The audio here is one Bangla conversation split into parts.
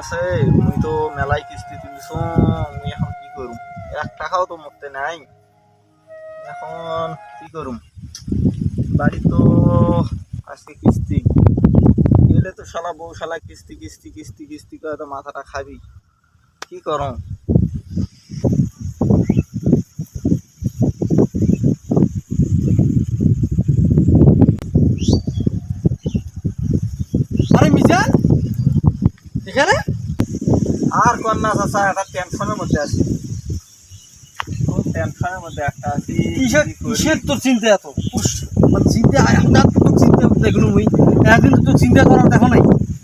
আছে, মুই তো মেলায় কিস্তি তুলিছ, মুই এখন কি করুম? এক টাকাও তো মরতে নাই। এখন কি করুম? বাড়ি তো আজকে কিস্তি। গেলে তো শালা বউ শালা কিস্তি কিস্তি কিস্তি কিস্তি করে তো মাথাটা খাবি। কি করম আরে মিজান এখানে? আর কন্যা চাচা একটা টেনশনের মধ্যে আছে। টেনশনের মধ্যে একটা আছি। কিসের তোর চিন্তা এত? মানে চিন্তা হঠাৎ তোর চিন্তা দেখল মুই। একদিন তো চিন্তা করার দেখো নাই।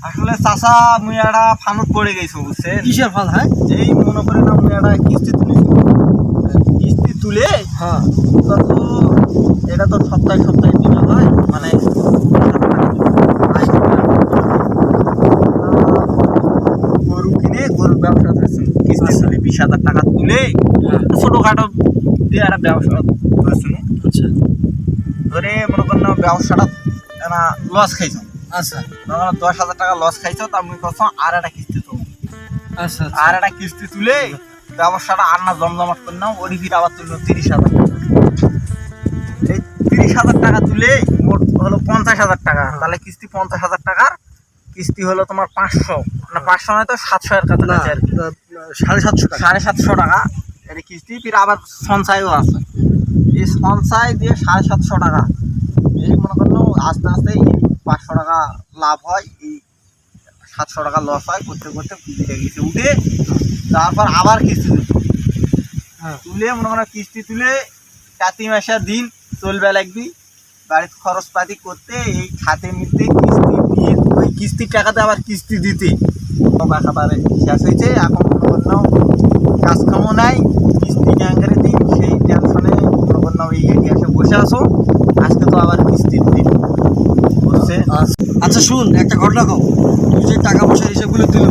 আসলে চাচা মুই একটা ফানুক পড়ে গেছো কিসের হ্যাঁ? এই মনে করে না মুই একটা কিস্তি তুলেছি। কিস্তি তুলে হ্যাঁ। তত এটা তো সপ্তাহে সপ্তাহে হয়। মানে গরু কিনে গরুর ব্যবসা করেছি কিস্তি তুলে বিশ হাজার টাকা তুলে ছোটোখাটো দিয়ে একটা ব্যবসা করেছি। আচ্ছা। ধরে মনে করেন না ব্যবসাটা লস খাইছো। আচ্ছা। মনে দশ হাজার টাকা লস খাইছো তার মুই করছ আর একটা কিস্তি তুলো। আচ্ছা আর একটা কিস্তি তুলে ব্যবসাটা আর না জমজমাট করে নাও ওরই ফির আবার তুললো তিরিশ হাজার। এই তিরিশ হাজার টাকা তুলে মোট হলো পঞ্চাশ হাজার টাকা। তাহলে কিস্তি পঞ্চাশ হাজার টাকার কিস্তি হলো তোমার পাঁচশো। না পাঁচশো নয় তো সাতশো এর কাছাকাছি আর কি। সাড়ে সাতশো টাকা। সাড়ে সাতশো টাকা। এটা কিস্তি ফির আবার সঞ্চয়ও আছে। এই সঞ্চয় দিয়ে সাড়ে সাতশো টাকা। এই মনে করল আস্তে আস্তে পাঁচশো টাকা লাভ হয় এই সাতশো টাকা লস হয় করতে করতে পুঁজিটা গেছে উঠে। তারপর আবার কিস্তি হ্যাঁ। তুলে মনে করো কিস্তি তুলে কাতি মাসের দিন চলবে লাগবি। বাড়ির খরচপাতি করতে এই খাতে মিলতে কিস্তি দিয়ে ওই কিস্তির টাকাতে আবার কিস্তি দিতে। একেবারে শেষ হয়েছে। এখন মনে করলাম কাজ কামও নাই কিস্তি ক্যাঙ্গারে দিন সেই টেনশনে করলাম এই এসে বসে আসো আজকে তো আবার কিস্তির দিন। বলছে আচ্ছা শুন একটা ঘটনা কম তুই যে টাকা পয়সার হিসাবগুলো দিল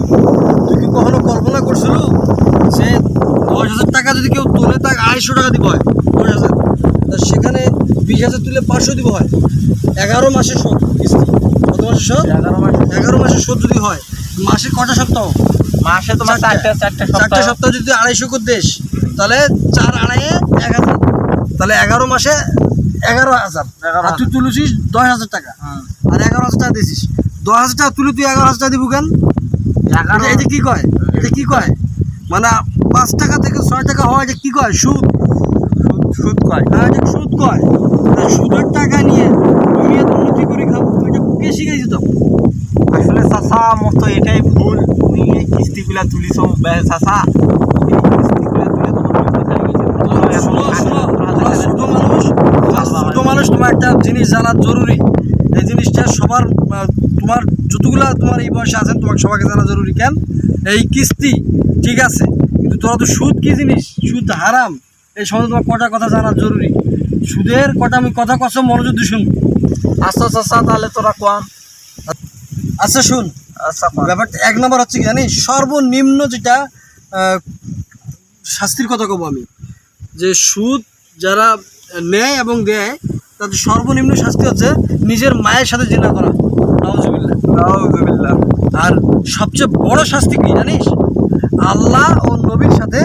তুই কি কখনো কল্পনা করছিল যে দশ হাজার টাকা যদি কেউ তোলে তাকে আড়াইশো টাকা দিব হয়? দশ হাজার। তা সেখানে বিশ হাজার তুলে পাঁচশো দিব হয়। এগারো মাসের শোধ কিস্তি। কত মাসের শোধ? এগারো মাস এগারো মাসের শোধ যদি হয় মাসে কটা সপ্তাহ? মাসে তোমার চারটে। চারটে চারটে সপ্তাহ। যদি আড়াইশো করে দেশ তাহলে চার আড়াইয়ে এক হাজার। তাহলে এগারো মাসে এগারো হাজার। এগারো আর তুই তুলেছিস দশ হাজার টাকা। আর এগারো হাজার টাকা দিছিস। দশ হাজার টাকা তুলে তুই এগারো হাজার টাকা দিব কেন? এটা- কি কয়? এটা কি কয়? মানে পাঁচ টাকা থেকে ছয় টাকা হয় এটা কি কয়? সুদ। সুদ সুদ কয়। হ্যাঁ এটা সুদ কয়। সুদের টাকা নিয়ে তুমি এত উন্নতি করে খাব এটা কে শিখাইছি তো আসলে চাচা মতো এটাই ভুল। কিস্তিগুলা তুলে টাকা তোমরা ছোট মানুষ তোমরা একটা জিনিস জানা জরুরি। এই জিনিসটা সবার তোমার যতগুলা তোমার এই বয়সে আছেন তোমাকে সবাইকে জানা জরুরি। কেন? এই কিস্তি ঠিক আছে কিন্তু তোরা তো সুদ কি জিনিস? সুদ হারাম। এই সময় তোমার কটা কথা জানা জরুরি? সুদের কটা আমি কথা কষ্ট মনোযোগ দিয়ে শুন আচ্ছা চাচা তাহলে তোরা কম আচ্ছা শুন। আচ্ছা। ব্যাপারটা এক নম্বর হচ্ছে কি জানি সর্বনিম্ন যেটা শাস্তির কথা কব আমি যে সুদ যারা নেয় এবং দেয় তাদের সর্বনিম্ন শাস্তি হচ্ছে নিজের মায়ের সাথে জেনা করা। আর সবচেয়ে বড় শাস্তি কি জানিস? আল্লাহ ও নবীর সাথে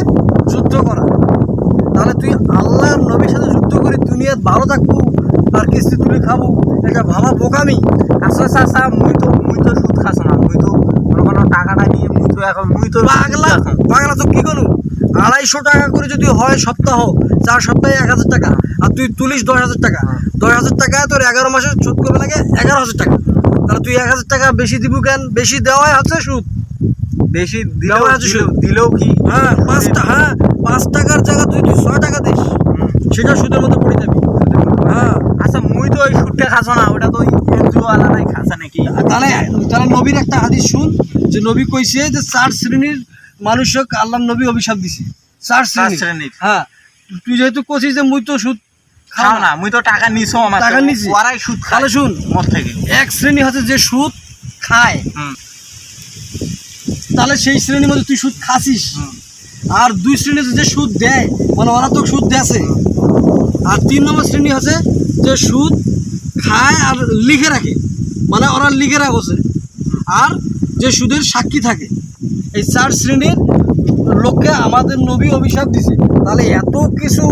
তাহলে তুই আল্লাহ আর নবীর সাথে যুদ্ধ করে দুনিয়ার ভালো থাকব আর কিস্তি তুলে খাব এটা ভাবা বোকামি। আচ্ছা চাচা মুই তো মুই তো সুদ খাস না মুই তো করো টাকাটা নিয়ে মুই তো এখন মুই তো পাগলা? পাগলা তো কি করু আড়াইশো টাকা করে যদি হয় সপ্তাহ চার সপ্তাহে এক হাজার টাকা আর তুই তুলিস দশ হাজার টাকা। দশ হাজার টাকা তোর এগারো মাসে সুদ করবে লাগে এগারো হাজার টাকা। তাহলে তুই এক হাজার টাকা বেশি দিব কেন? বেশি দেওয়াই হচ্ছে সুদ। বেশি দিলেও দিলেও- কি? হ্যাঁ পাঁচ টাকা হ্যাঁ পাঁচ টাকার জায়গা তুই তুই ছয় টাকা দিস? সেটা সুদের মধ্যে পড়ে যাবি। হ্যাঁ। আচ্ছা মুই তো ওই সুদটা খাস না ওটা তো ওই এনজিও আলাদাই খাসা নাকি? তাহলে তাহলে নবীর একটা হাদিস শুন যে নবী কইছে যে চার শ্রেণির মানুষক আল্লাহ নবী অভিশাপ দিছে। চার শ্রেণির। হ্যাঁ। তুই যেহেতু কছিস যে মুই তো সুদ খাও না। মুই তো টাকা নিছো আমার টাকা। নিছি। ওরাই সুদ তাহলে শুন মোর থেকে। এক শ্রেণি হচ্ছে যে সুদ খায়। হুম। তাহলে সেই শ্রেণির মধ্যে তুই সুদ খাসিস। আর দুই শ্রেণি যে সুদ দেয় মানে ওরা তো সুদ দেছে আর তিন নম্বর শ্রেণি হচ্ছে যে সুদ খায় আর লিখে রাখে। মানে ওরা লিখে রাখছে আর যে সুদের সাক্ষী থাকে, এই চার শ্রেণির লোককে আমাদের নবী অভিশাপ দিছে। তাহলে এত কিছু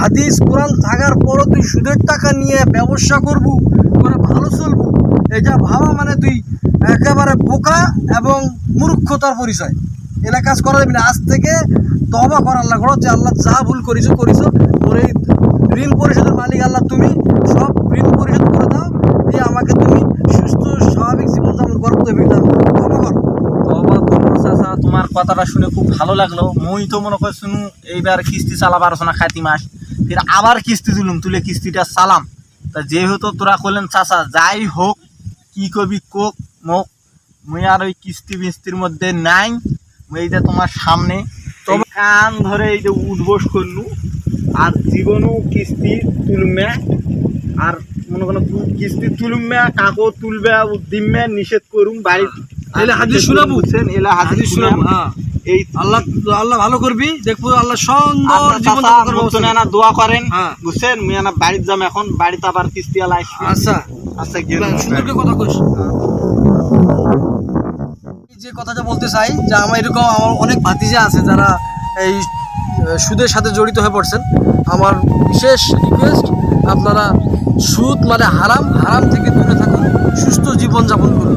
হাদিস, কোরআন থাকার পরও তুই সুদের টাকা নিয়ে ব্যবসা করবু, করে ভালো চলবু। এটা ভাবা মানে তুই একেবারে বোকা এবং মূর্খতার পরিচয়। এলা কাজ করা যাবে না। আজ থেকে তবা কর আল্লাহ করো যে আল্লাহ যা ভুল করিছো করিছো। তোর এই ঋণ পরিশোধের মালিক আল্লাহ তুমি। সব ঋণ পরিশোধ করে দাও। দিয়ে আমাকে তুমি সুস্থ, স্বাভাবিক জীবনযাপন করো তুমি চাচা। তোমার কথাটা শুনে খুব ভালো লাগল। মুই তো মনে করি শুনু এইবার কিস্তি চালাবার না খাতি মাস। ফির আবার কিস্তি তুলুম। তুলে কিস্তিটা চালাম। তা যেহেতু তোরা করলেন চাচা, যাই হোক কি কবি কোক মোক মুই আর ওই কিস্তি বিস্তির মধ্যে নাই। মুই এই যে তোমার সামনে তবে কান ধরে এই যে উঠবোস করলু। আর জীবনও কিস্তি তুলমে। আর মনে তু- কিস্তি তুলমে কাকো তুলবে দিমে নিষেধ করুম বাড়ি এলে হাদিস শুনাবো। বুঝছেন? এলা হাদিস শুনাবো হ্যাঁ। এই আল্লাহ আল্লাহ ভালো করবি। দেখব আল্লাহ সুন্দর জীবন দোয়া করেন হ্যাঁ। বুঝছেন? মুই এনা বাড়ির যাম এখন বাড়িতে আবার কিস্তি আলা আচ্ছা। আচ্ছা কথা কইস। যে কথাটা বলতে চাই যে আমার এরকম আমার অনেক ভাতিজা আছে যারা এই সুদের সাথে জড়িত হয়ে পড়ছেন। আমার বিশেষ রিকোয়েস্ট আপনারা সুদ মানে হারাম হারাম থেকে দূরে থাকুন সুস্থ জীবন যাপন করুন।